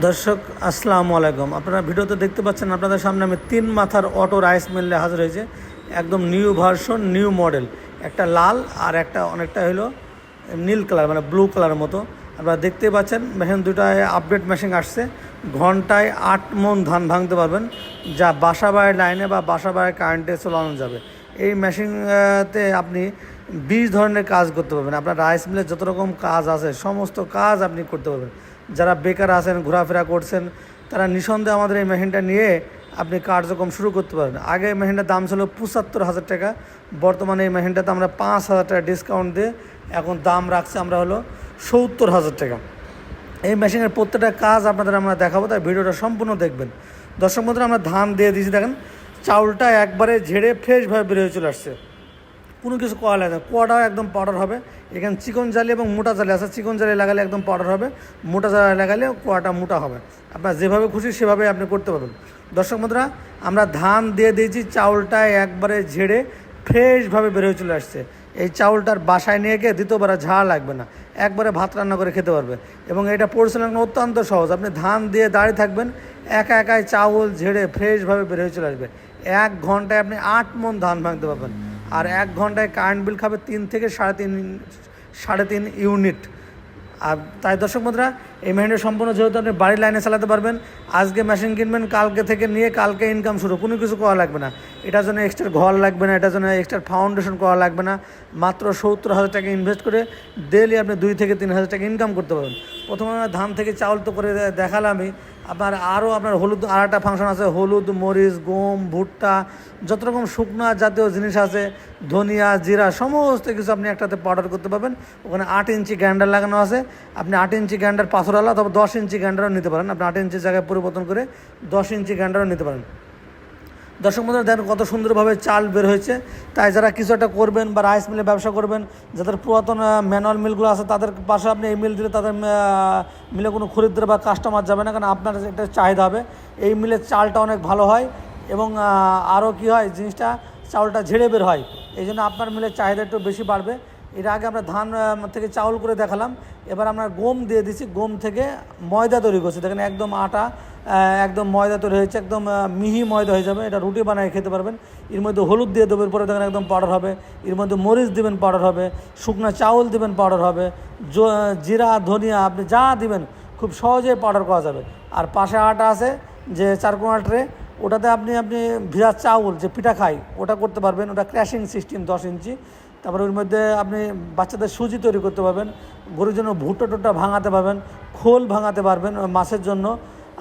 দর্শক, আসসালামু আলাইকুম। আপনারা ভিডিওতে দেখতে পাচ্ছেন, আপনাদের সামনে আমি তিন মাথার অটো রাইস মিলে হাজির হয়েছে। একদম নিউ ভার্সন, নিউ মডেল। একটা লাল আর একটা অনেকটা হলো নীল কালার মানে ব্লু কালারের মতো। আপনারা দেখতে পাচ্ছেন, মেশিন দুটায় আপডেট মেশিন আসছে। ঘন্টায় আট মন ধান ভাঙতে পারবেন। যা বাসা বাড়ির লাইনে বা বাসা বাড়ির কারেন্টে চলানো যাবে। এই মেশিনতে আপনি বিশ ধরনের কাজ করতে পারবেন। আপনার রাইস মিলে যত রকম কাজ আছে, সমস্ত কাজ আপনি করতে পারবেন। যারা বেকার আছেন, ঘোরাফেরা করছেন, তারা নিঃসন্দেহে আমাদের এই মেশিনটা নিয়ে আপনি কার্যক্রম শুরু করতে পারেন। আগে এই মেশিনটার দাম ছিল পঁচাত্তর হাজার টাকা, বর্তমানে এই মেশিনটাতে আমরা পাঁচ হাজার টাকা ডিসকাউন্ট দিয়ে এখন দাম রাখছি আমরা হলো সত্তর হাজার টাকা। এই মেশিনের প্রত্যেকটা কাজ আপনাদের আমরা দেখাবো, তাই ভিডিওটা সম্পূর্ণ দেখবেন। দর্শক বন্ধুরা, আমরা ধান দিয়ে দিয়েছি, দেখেন, চাউলটা একবারে ঝেড়ে ফ্রেশভাবে বেরিয়ে চলে আসছে। কোনো কিছু করা লাগে কোয়াটাও একদম পাউডার হবে। এখানে চিকন জালি এবং মোটা জালি আছে। চিকন জালি লাগালে একদম পাউডার হবে। মোটা জালি লাগালে কোয়াটা মোটা হবে। আপনার যেভাবে খুশি সেভাবে আপনি করতে পারবেন। দর্শক বন্ধুরা, আমরা ধান দিয়ে দিয়েছি, চাউলটা একবারে ঝেড়ে ফ্রেশভাবে বেরোয় চলে আসছে। এই চাউলটার বাসায় নিয়ে গিয়ে দ্বিতীয়বার ঝাড় লাগবে না। একবারে ভাত রান্না করে খেতে পারবে। এবং এটা পরিচালনা অত্যন্ত সহজ। আপনি ধান দিয়ে দাঁড়িয়ে থাকবেন, একা একাই চাউল ঝেড়ে ফ্রেশভাবে বেরোয় চলে আসবে। এক ঘন্টায় আপনি আট মন ধান ভাঙতে পারবেন। আর এক ঘন্টায় কারেন্ট বিল খাবে তিন থেকে সাড়ে তিন সাড়ে তিন ইউনিট আর তাই দর্শক বন্ধুরা এই মেশিনটা সম্পূর্ণ যেহেতু আপনি বাড়ির লাইনে চালাতে পারবেন, আজকে মেশিন কিনবেন, কালকে থেকে নিয়ে কালকে ইনকাম শুরু, কোনো কিছু করা লাগবে না। এটার জন্য এক্সট্রা ঘর লাগবে না, এটার জন্য এক্সট্রা ফাউন্ডেশন করা লাগবে না। মাত্র সত্তর হাজার টাকা ইনভেস্ট করে ডেলি আপনি দুই থেকে তিন হাজার টাকা ইনকাম করতে পারবেন। প্রথমে ধান থেকে চাউল তো করে দেখালামই। আপনার আরও আপনার হলুদ আর একটা ফাংশন আছে, হলুদ, মরিচ, গম, ভুট্টা, যত রকম শুকনা জাতীয় জিনিস আছে, ধনিয়া, জিরা, সমস্ত কিছু আপনি একটাতে পাউডার করতে পারবেন। ওখানে আট ইঞ্চি গ্যান্ডার লাগানো আছে। আপনি আট ইঞ্চি গ্যান্ডার পাথরালা তবে দশ ইঞ্চি গ্যান্ডারও নিতে পারেন। আপনি আট ইঞ্চি জায়গায় পরিবর্তন করে দশ ইঞ্চি গ্যান্ডারও নিতে পারেন। দর্শক বন্ধুরা, দেখেন কত সুন্দরভাবে চাল বের হয়েছে। তাই যারা কিছু একটা করবেন বা রাইস মিলে ব্যবসা করবেন, যাদের পুরাতন ম্যানুয়াল মিলগুলো আছে, তাদের পাশে আপনি এই মিল দিলে তাদের মিলে কোনো খরিদ্দার বা কাস্টমার যাবে না, কারণ আপনার একটা চাহিদা হবে। এই মিলের চালটা অনেক ভালো হয় এবং আরও কি হয়, জিনিসটা চাউলটা ঝেড়ে বের হয়। এই জন্য আপনার মিলের চাহিদা একটু বেশি বাড়বে। এর আগে আমরা ধান থেকে চাউল করে দেখালাম। এবার আমরা গম দিয়ে দিচ্ছি গম থেকে ময়দা তৈরি করছি। দেখেন একদম আটা একদম ময়দা তৈরি হয়েছে, একদম মিহি ময়দা হয়ে যাবে। এটা রুটি বানিয়ে খেতে পারবেন। এর মধ্যে হলুদ দিয়ে দেবেন, পরে দেখেন একদম পাউডার হবে। এর মধ্যে মরিচ দেবেন পাউডার হবে। শুকনো চাউল দেবেন পাউডার হবে। জিরা, ধনিয়া, আপনি যা দিবেন, খুব সহজে পাউডার করা যাবে। আর পাশে আটা আছে, যে চারকোনা ট্রে, ওটাতে আপনি আপনি ভিজা চাউল, যে পিঠা খাই, ওটা করতে পারবেন। ওটা ক্র্যাশিং সিস্টেম দশ ইঞ্চি। তারপরে ওর মধ্যে আপনি বাচ্চাদের সুজি তৈরি করতে পারবেন, গরুর জন্য ভুট্টো টুট্টা ভাঙাতে পারবেন, খোল ভাঙাতে পারবেন মাছের জন্য।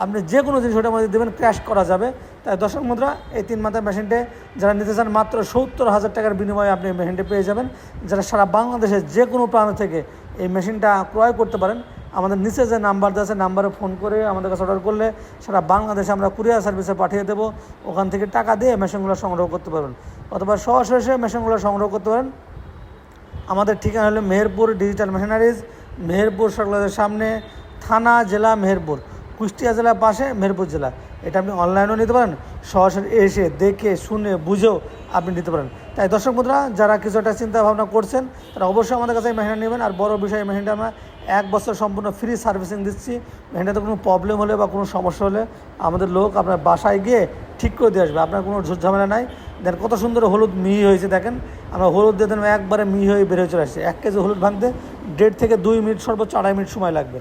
আপনি যে কোনো জিনিস ওটার মধ্যে দেবেন, ক্র্যাশ করা যাবে। তাই দর্শক মুদ্রা, এই তিন মাথার মেশিনটে যারা নিতে চান, মাত্র সত্তর হাজার টাকার বিনিময়ে আপনি মেশিনটি পেয়ে যাবেন। যারা সারা বাংলাদেশের যে কোনো প্রান্ত থেকে এই মেশিনটা ক্রয় করতে পারেন, আমাদের নিচে যে নাম্বার দেওয়া আছে, নাম্বারে ফোন করে আমাদের কাছে অর্ডার করলে সারা বাংলাদেশে আমরা কুরিয়ার সার্ভিসে পাঠিয়ে দেবো। ওখান থেকে টাকা দিয়ে মেশিনগুলো সংগ্রহ করতে পারবেন। অথবা সরাসরি মেশিনগুলো সংগ্রহ করতে পারেন। আমাদের ঠিকানা হলো মেহেরপুর ডিজিটাল মেশিনারিজ, মেহেরপুর সরকারের সামনে, থানা, জেলা, মেহেরপুর। কুষ্টিয়া জেলার পাশে, মেহেরপুর জেলা। এটা আপনি অনলাইনেও নিতে পারেন, সরাসরি এসে দেখে, শুনে, বুঝেও আপনি নিতে পারেন। তাই দর্শক মুদ্রা যারা কিছু একটা চিন্তাভাবনা করছেন, তারা অবশ্যই আমাদের কাছে মেশিনটা নেবেন। আর বড় বিষয় মেশিনটা আমরা এক বছর সম্পূর্ণ ফ্রি সার্ভিসিং দিচ্ছি। মেশিনটাতে কোনো প্রবলেম হলে বা কোনো সমস্যা হলে আমাদের লোক আপনার বাসায় গিয়ে ঠিক করে দিয়ে আসবে। আপনার কোনো ঝামেলা নাই। দেন কত সুন্দর হলুদ মিহি হয়েছে দেখেন। আমরা হলুদ দিয়ে দেন একবারে মিহি হয়ে বের হয়ে চলে আসছে। এক কেজি হলুদ ভাঙতে দেড় থেকে দুই মিনিট, সর্বোচ্চ আড়াই মিনিট সময় লাগবে।